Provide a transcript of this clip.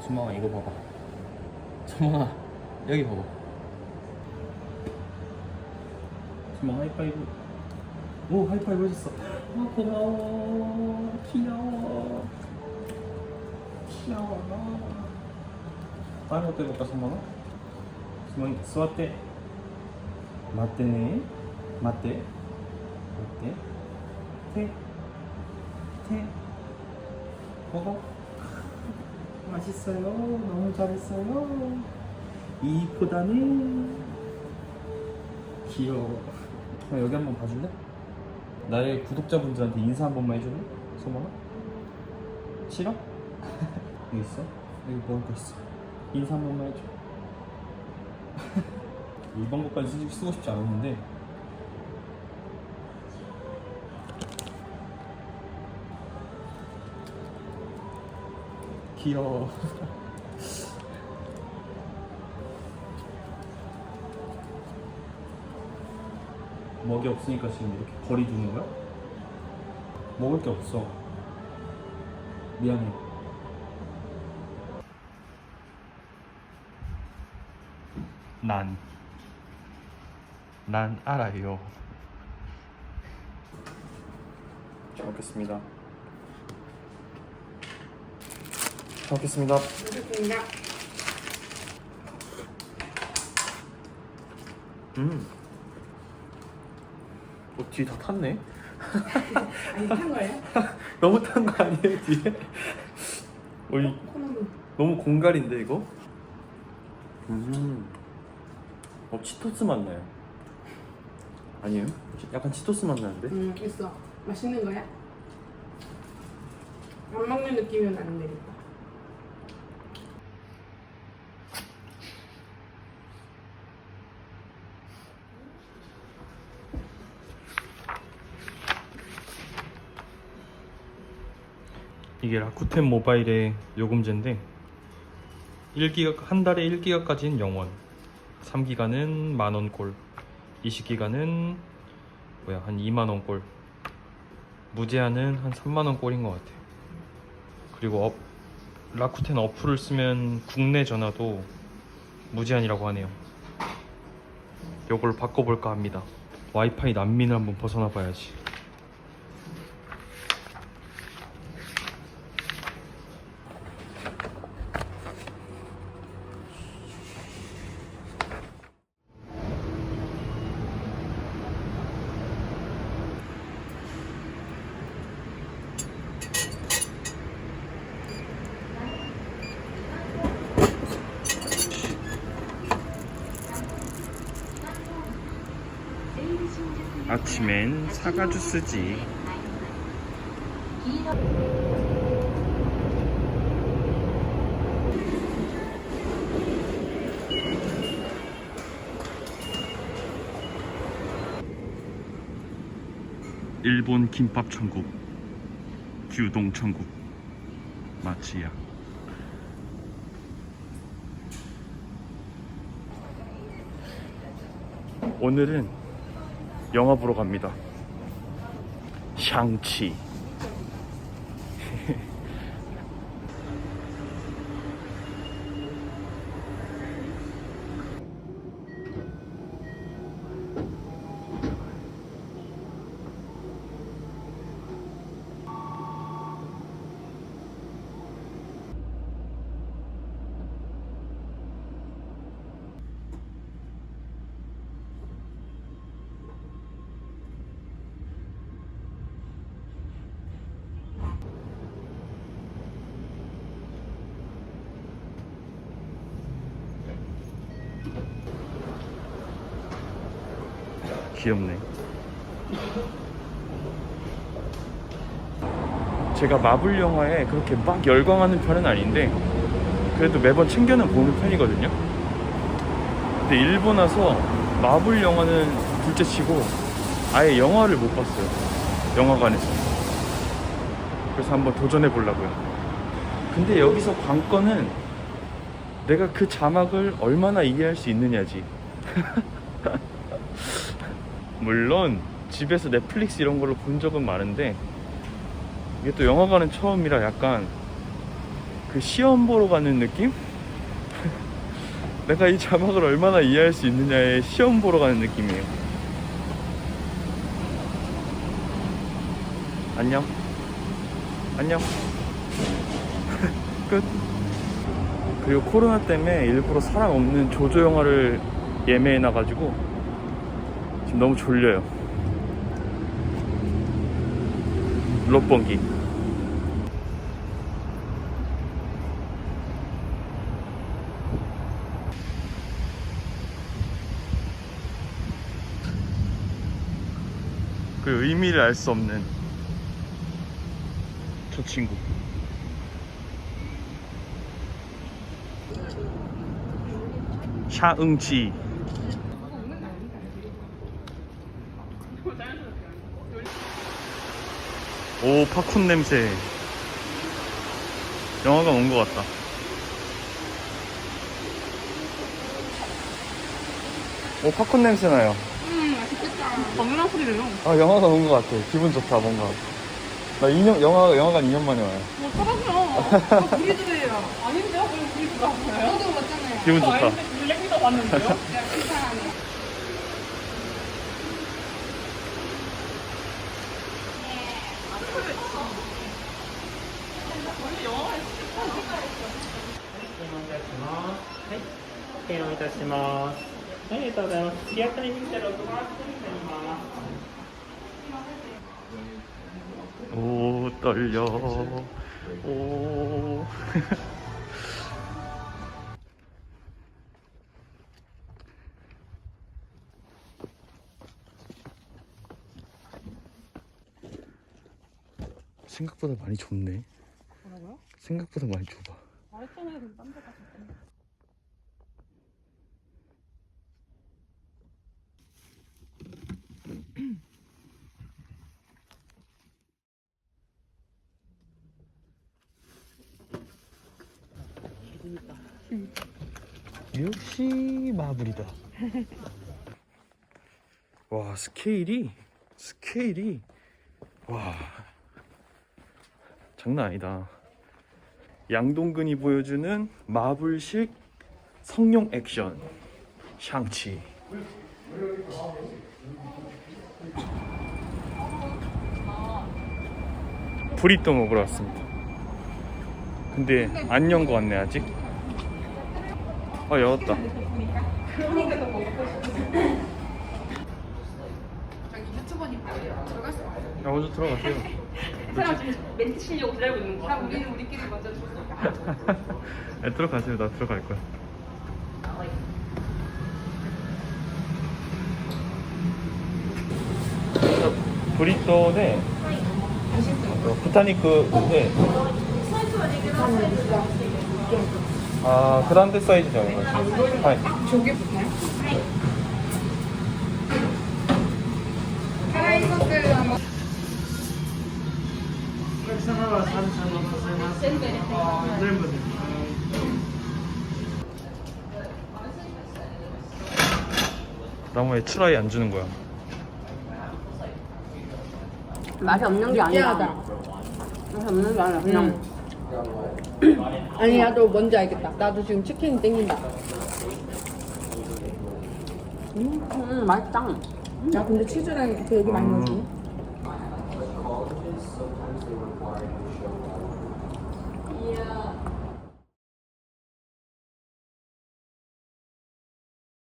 수망아 이거 봐봐. 수망아 여기 봐봐. 수망 하이파이브. 오 하이파이브 해줬어. 아 고마워. 귀여워. 귀여워. 다른 것도 해볼까 수망아? 수망이 수아떼 맞대네. 맞대 맞대 태. 태. 먹어 맛있어요 너무 잘했어요 이쁘다네 귀여워 형 여기 한번 봐줄래? 나의 구독자분들한테 인사 한 번만 해줄래? 소망아? 싫어? 여기 있어? 여기 먹을 거 있어 인사 한 번만 해줘 이번 것까지 쓰고 싶지 않았는데 귀여워 먹이 없으니까 지금 이렇게 거리 두는 거야? 먹을 게 없어 미안해 난, 난 알아요. 잘 먹겠습니다. 잘 먹겠습니다. 알겠습니다. 음. 어, 뒤에 다 탔네? 아니 탄 거예요? 너무 탄 거 아니에요, 뒤에? 어이, 코너는 너무 공갈인데, 이거? 음. 어, 치토스 맛 나요. 아니에요? 약간 치토스 맛 나는데? 음 있어. 맛있는 거야? 안 먹는 느낌이면 안 되겠다. 이게 라쿠텐 모바일의 요금제인데 1기가 한 달에 1기가까지는 0원. 3기가는 만원꼴 20기가는 뭐야 한 2만원꼴. 무제한은 한 3만원꼴인 것 같아요. 그리고 업, 라쿠텐 어플을 쓰면 국내 전화도 무제한이라고 하네요. 요걸 바꿔볼까 합니다. 와이파이 난민을 한번 벗어나 봐야지 아침엔 사과 주스지. 일본 김밥 천국, 규동 천국, 마치야. 오늘은 영화 보러 갑니다. 샹치. 귀엽네. 제가 마블 영화에 그렇게 막 열광하는 편은 아닌데 그래도 매번 챙겨는 보는 편이거든요. 근데 일본 와서 마블 영화는 둘째 치고 아예 영화를 못 봤어요. 영화관에서. 그래서 한번 도전해 보려고요. 근데 여기서 관건은 내가 그 자막을 얼마나 이해할 수 있느냐지. 물론 집에서 넷플릭스 이런 걸로 본 적은 많은데 이게 또 영화관은 처음이라 약간 그 시험 보러 가는 느낌? 내가 이 자막을 얼마나 이해할 수 있느냐에 시험 보러 가는 느낌이에요. 안녕. 안녕. 끝. 그리고 코로나 때문에 일부러 사람 없는 조조 영화를 예매해 놔가지고 지금 너무 졸려요. 롯본기. 그 의미를 알 수 없는 저 친구. 샤응지. 오 팝콘 냄새. 영화관 온것 같다. 오 팝콘 냄새 나요. 음 맛있겠다. 먹는 소리래요. 아 영화관 온것 같아. 기분 좋다 뭔가. 나 2년 영화 영화관 2년 만에 와요. 뭐 떨어져. 우리들이에요. 아닌데요? 왜 우리들 왔어요? 저도 왔잖아요. 기분 좋다. 블랙비더 봤는데요? 야 괜찮아네. 오 떨려. 오. 생각보다 많이 좁네. 생각보다 많이 좁아. 말했잖아요. 그럼 딴데 가서. 역시 마블이다. 와 스케일이 스케일이 와 장난 아니다. 양동근이 보여주는 마블식 성룡 액션 샹치. 브리또 먹으러 왔습니다. 근데 안 연 거 같네 아직. 아 열었다. 야 먼저 들어가세요. 사람 지금 멘트 치려고 기다리고 있는 거 같아. 우리는 우리끼리 먼저 줬어. 야, 들어가세요. 나 들어갈 거야. 브리또네 어, 부타니크인데 아 그란데 사이즈죠 이거 아, 조개 붙나요? 나무에 추라이 안 주는 거야 맛이 없는 게 아니라 느끼하다. 맛이 없는 게 아니라 그냥 아니 나도 뭔지 알겠다. 나도 지금 치킨이 땡긴다. 음, 음 맛있다 야 근데 치즈랑 되게 많이 넣어주네.